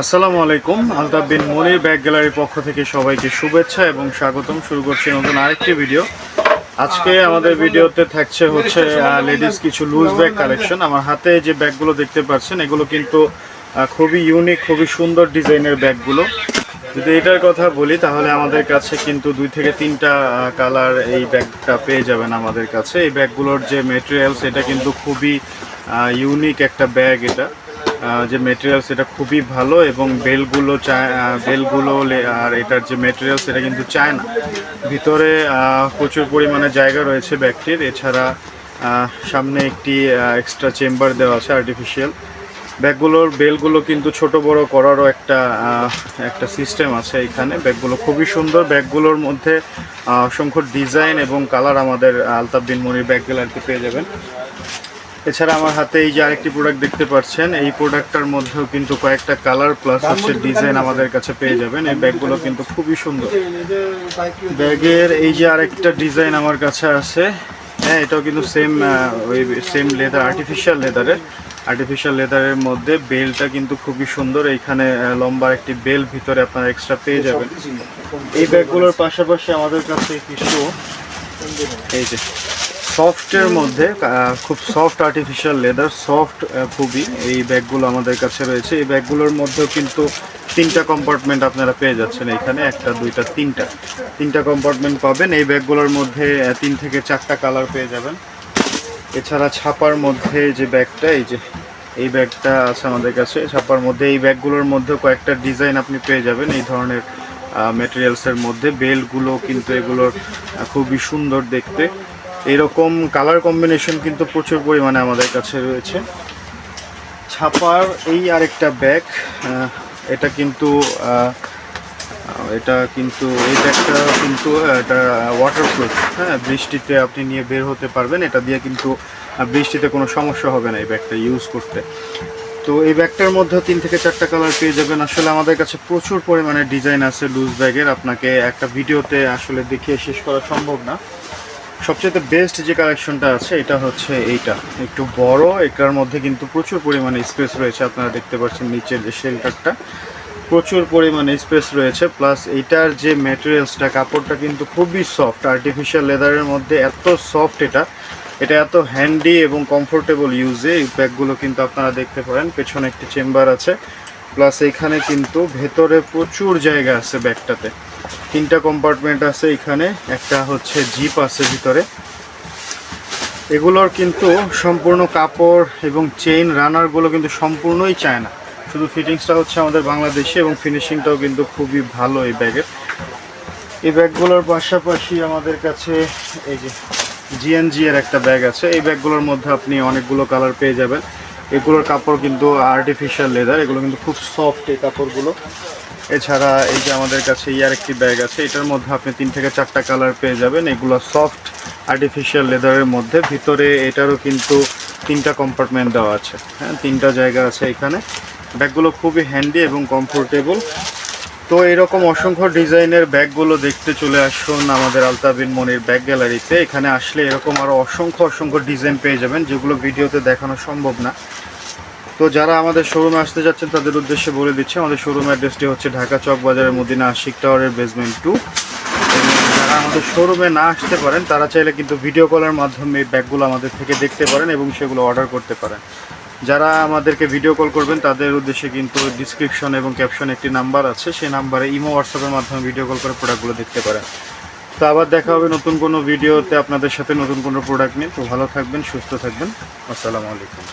আসসালামু আলাইকুম। আলতাফ বিন মনির ব্যাগ গ্যালারির পক্ষ থেকে সবাইকে শুভেচ্ছা এবং স্বাগতম। শুরু করছি নতুন আরেকটি ভিডিও। আজকে আমাদের ভিডিওতে থাকছে হচ্ছে লেডিস কিছু লুজ ব্যাগ কালেকশন আমার হাতে যে ব্যাগগুলো দেখতে পাচ্ছেন, এগুলো কিন্তু খুবই ইউনিক খুবই সুন্দর ডিজাইনের ব্যাগগুলো। যদি এটার কথা বলি, তাহলে আমাদের কাছে কিন্তু দুই থেকে তিনটা কালার এই ব্যাগটা পেয়ে যাবেন আমাদের কাছে। এই ব্যাগগুলোর যে মেটেরিয়ালস এটা কিন্তু খুবই ইউনিক একটা ব্যাগ এটা। যে মেটেরিয়ালস সেটা খুবই ভালো এবং বেলগুলো চায় বেলগুলো আর এটার যে মেটেরিয়ালস এটা কিন্তু চায় না। ভিতরে প্রচুর পরিমাণে জায়গা রয়েছে ব্যাগটির এছাড়া সামনে একটি এক্সট্রা চেম্বার দেওয়া আছে আর্টিফিশিয়াল ব্যাগগুলোর বেলগুলো কিন্তু ছোট বড় করারও একটা একটা সিস্টেম আছে এখানে। ব্যাগগুলো খুবই সুন্দর। ব্যাগগুলোর মধ্যে অসংখ্য ডিজাইন এবং কালার আমাদের আলতাফ বিন মনির ব্যাগ গ্যালারিতে পেয়ে যাবেন। এছাড়া আমার হাতে এই যে আরেকটি প্রোডাক্ট দেখতে পাচ্ছেন এই প্রোডাক্টটার মধ্যেও কিন্তু কয়েকটা কালার প্লাস হচ্ছে ডিজাইন আমাদের কাছে পেয়ে যাবেন। এই ব্যাগগুলো কিন্তু খুবই সুন্দর। ব্যাগের এই যে আরেকটা ডিজাইন আমার কাছে আছে। হ্যাঁ এটাও কিন্তু সেম ওই সেম লেদার আর্টিফিশিয়াল লেদারের আর্টিফিশিয়াল লেদারের মধ্যে বেলটা কিন্তু খুবই সুন্দর। এইখানে লম্বা একটি বেল ভিতরে আপনারা এক্সট্রা পেয়ে যাবেন। এই ব্যাগগুলোর পাশাপাশি আমাদের কাছে কিছু এই যে। সফটের মধ্যে খুব সফট আর্টিফিশিয়াল লেদার সফট খুবই এই ব্যাগগুলো আমাদের কাছে রয়েছে। এই ব্যাগগুলোর মধ্যেও কিন্তু তিনটা কম্পার্টমেন্ট আপনারা পেয়ে যাচ্ছেন এখানে, একটা, দুইটা, তিনটা। তিনটা কম্পার্টমেন্ট পাবেন। এই ব্যাগগুলোর মধ্যে তিন থেকে চারটা কালার পেয়ে যাবেন। এছাড়া ছাপার মধ্যে যে ব্যাগটা, এই যে, এই ব্যাগটা আছে আমাদের কাছে। ছাপার মধ্যে, এই ব্যাগগুলোর মধ্যে কয়েকটা ডিজাইন আপনি পেয়ে যাবেন এই ধরনের মেটেরিয়ালসের মধ্যে। বেলগুলো কিন্তু এগুলোর খুবই সুন্দর দেখতে। এরকম কালার কম্বিনেশন কিন্তু প্রচুর পরিমাণে আমাদের কাছে রয়েছে। ছাপার এই আরেকটা ব্যাগ এটা কিন্তু এটা কিন্তু, এই ব্যাগটা কিন্তু এটা ওয়াটারপ্রুফ হ্যাঁ বৃষ্টিতে আপনি নিয়ে বের হতে পারবেন। এটা দিয়ে কিন্তু বৃষ্টিতে কোনো সমস্যা হবে না এই ব্যাগটা ইউজ করতে। তো এই ব্যাগটার মধ্যে তিন থেকে চারটা কালার পেয়ে যাবেন। আসলে আমাদের কাছে প্রচুর পরিমাণে ডিজাইন আছে লুজ ব্যাগের আপনাকে একটা ভিডিওতে আসলে দেখিয়ে শেষ করা সম্ভব না। সবচেয়ে বেস্ট যে কালেকশনটা আছে, এটা হচ্ছে এইটা। একটু বড়, এটার মধ্যে কিন্তু প্রচুর পরিমাণে স্পেস রয়েছে, আপনারা দেখতে পাচ্ছেন নিচের যে শেল্টারটা প্রচুর পরিমাণে স্পেস রয়েছে প্লাস এইটার যে ম্যাটেরিয়ালসটা কাপড়টা কিন্তু খুবই সফট আর্টিফিশিয়াল লেদারের মধ্যে এত সফট এটা। এটা এত হ্যান্ডি এবং কমফোর্টেবল ইউজে এই ব্যাগগুলো কিন্তু আপনারা দেখতে পারেন, পেছনে একটি চেম্বার আছে। প্লাস এখানে কিন্তু ভেতরে প্রচুর জায়গা আছে ব্যাগটাতে। তিনটা কম্পার্টমেন্ট আছে এখানে, একটা হচ্ছে জিপ আছে ভিতরে। এগুলোর কিন্তু সম্পূর্ণ কাপড় এবং চেইন রানারগুলো কিন্তু সম্পূর্ণই চায় না শুধু ফিটিংসটা হচ্ছে আমাদের বাংলাদেশে এবং ফিনিশিংটাও কিন্তু খুবই ভালো এই ব্যাগের এই ব্যাগগুলোর পাশাপাশি আমাদের কাছে এই যে জিএনজি এর একটা ব্যাগ আছে। এই ব্যাগগুলোর মধ্যে আপনি অনেকগুলো কালার পেয়ে যাবেন। এগুলোর কাপড় কিন্তু আর্টিফিশিয়াল লেদার এগুলো কিন্তু খুব সফট এই কাপড়গুলো। এছাড়া এই যে আমাদের কাছে ইয়ার একটি ব্যাগ আছে, এটার মধ্যে আপনি তিন থেকে চারটা কালার পেয়ে যাবেন। এগুলো সফট আর্টিফিশিয়াল লেদারের মধ্যে। ভিতরে এটারও কিন্তু তিনটা কম্পার্টমেন্ট দেওয়া আছে। হ্যাঁ তিনটা জায়গা আছে এখানে। ব্যাগগুলো খুবই হ্যান্ডি এবং কমফোর্টেবল তো এরকম অসংখ্য ডিজাইনের ব্যাগগুলো দেখতে চলে আসুন আমাদের আলতাবিন মনির ব্যাগ গ্যালারিতে। এখানে আসলে এরকম আরও অসংখ্য অসংখ্য ডিজাইন পেয়ে যাবেন, যেগুলো ভিডিওতে দেখানো সম্ভব না। তো যারা আমাদের শোরুমে আসতে যাচ্ছেন, তাদের উদ্দেশ্যে বলে দিচ্ছি, আমাদের শোরুম অ্যাড্রেসটি হচ্ছে ঢাকা চক বাজারের মদিনা আশিক টাওয়ারের বেসমেন্ট টু যারা আমাদের শোরুমে না আসতে পারেন, তারা চাইলে কিন্তু ভিডিও কলের মাধ্যমে এই ব্যাগগুলো আমাদের থেকে দেখতে পারেন এবং সেগুলো অর্ডার করতে পারেন। যারা আমাদেরকে ভিডিও কল করবেন, তাদের উদ্দেশ্যে কিন্তু ডিসক্রিপশন এবং ক্যাপশন একটি নাম্বার আছে। সেই নাম্বারে ইমো হোয়াটসঅ্যাপের মাধ্যমে ভিডিও কল করে প্রোডাক্টগুলো দেখতে পারেন। তো আবার দেখা হবে নতুন কোনো ভিডিওতে আপনাদের সাথে নতুন কোনো প্রোডাক্ট নিয়ে। তো ভালো থাকবেন, সুস্থ থাকবেন। আসসালামু আলাইকুম।